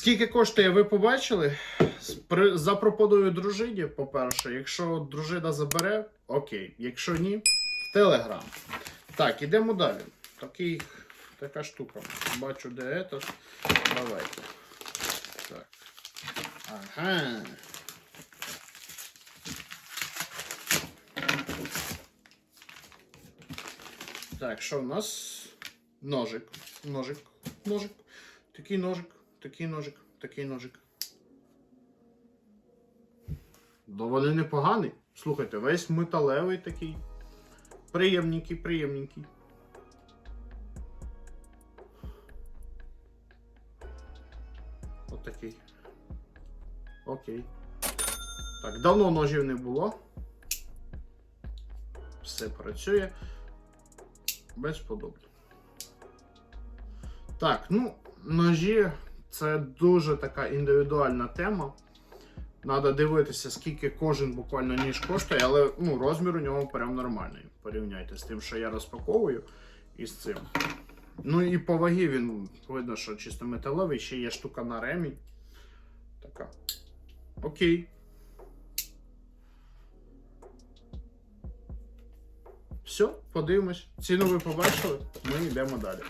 Скільки коштує, ви побачили? Запропоную дружині, по-перше. Якщо дружина забере, окей. Якщо ні, Телеграм. Так, ідемо далі. Такий, така штука. Бачу, де этот. Давайте. Так. Ага. Так, що в нас? Ножик. Ножик. Ножик. Такий ножик. Такий ножик. Такий ножик. Доволі непоганий. Слухайте, весь металевий такий. Приємненький, приємненький. От. Окей. Так, давно ножів не було. Все працює. Безподобно. Так, ну, ножі це дуже така індивідуальна тема. Треба дивитися, скільки кожен буквально ніж коштує, але ну, розмір у нього прям нормальний. Порівняйте з тим, що я розпаковую, і з цим. Ну і по вагі він видно, що чисто металевий, ще є штука на ремінь. Така. Окей. Все, подивимось. Ціну ви побачили, ми йдемо далі.